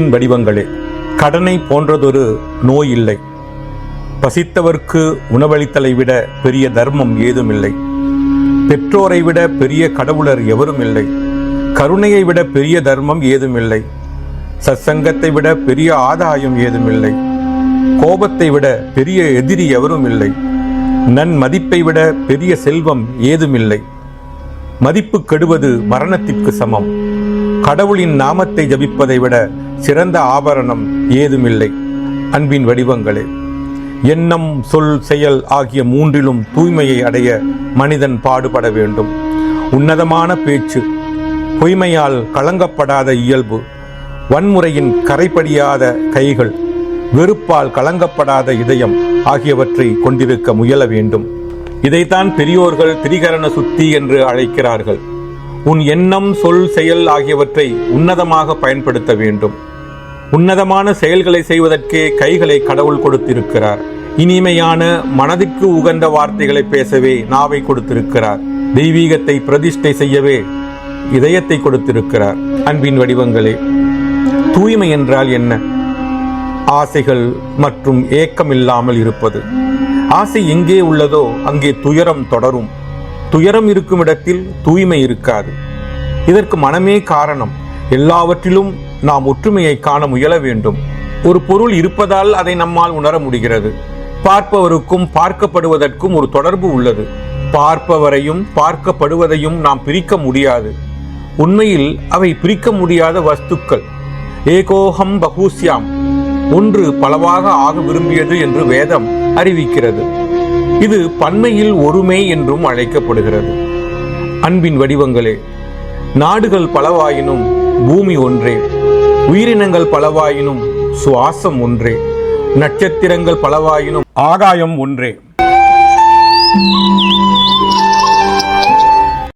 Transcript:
வடிவங்களே கடனை போன்றதொரு நோய் இல்லை. பசித்தவர்க்கு உணவளித்தலை விட பெரிய தர்மம் ஏதுமில்லை பெற்றோரை விட பெரிய கடவுளர் எவரும் இல்லை. கருணையை விட பெரிய தர்மம் ஏதுமில்லை சத்சங்கத்தை விட பெரிய ஆதாயம் ஏதுமில்லை கோபத்தை விட பெரிய எதிரி எவரும் இல்லை. நன்மதிப்பை விட பெரிய செல்வம் ஏதுமில்லை மதிப்பு கெடுவது மரணத்திற்கு சமம். கடவுளின் நாமத்தை ஜபிப்பதை விட சிறந்த ஆபரணம் ஏதுமில்லை. அன்பின் வடிவங்களே எண்ணம் சொல் செயல் ஆகிய மூன்றிலும் தூய்மையை அடைய மனிதன் பாடுபட வேண்டும். உன்னதமான பேச்சு பொய்மையால் கலங்கப்படாத இயல்பு வன்முறையின் கரைப்படியாத கைகள் வெறுப்பால் கலங்கப்படாத இதயம் ஆகியவற்றை கொண்டிருக்க முயல வேண்டும். இதைத்தான் பெரியோர்கள் திரிகரண சுத்தி என்று அழைக்கிறார்கள். உன் எண்ணம் சொல் செயல் ஆகியவற்றை உன்னதமாக பயன்படுத்த வேண்டும். உன்னதமான செயல்களை செய்வதற்கே கைகளை கடவுள் கொடுத்திருக்கிறார். இனிமையான மனதிற்கு உகந்த வார்த்தைகளை பேசவே நாவை கொடுத்திருக்கிறார். தெய்வீகத்தை பிரதிஷ்டை செய்யவே இதயத்தை கொடுத்திருக்கிறார். அன்பின் வடிவங்களே தூய்மை என்றால் என்ன? ஆசைகள் மற்றும் ஏக்கம் இல்லாமல் இருப்பது. ஆசை எங்கே உள்ளதோ அங்கே துயரம் தொடரும். துயரம் இருக்கும் இடத்தில் தூய்மை இருக்காது. இதற்கு மனமே காரணம். எல்லாவற்றிலும் நாம் ஒற்றுமையை காண முயல வேண்டும். ஒரு பொருள் இருப்பதால் அதை நம்மால் உணர முடிகிறது. பார்ப்பவருக்கும் பார்க்கப்படுவதற்கும் ஒரு தொடர்பு உள்ளது. பார்ப்பவரையும் பார்க்கப்படுவதையும் நாம் பிரிக்க முடியாது. உண்மையில் அவை பிரிக்க முடியாத வஸ்துக்கள். ஏகோகம் பகூசியாம் ஒன்று பலவாக ஆக விரும்பியது என்று வேதம் அறிவிக்கிறது. இது பன்மையில் ஒருமை என்றும் அழைக்கப்படுகிறது. அன்பின் வடிவங்களே நாடுகள் பலவாயினும் பூமி ஒன்றே. உயிரினங்கள் பலவாயினும் சுவாசம் ஒன்றே. நட்சத்திரங்கள் பலவாயினும் ஆகாயம் ஒன்றே.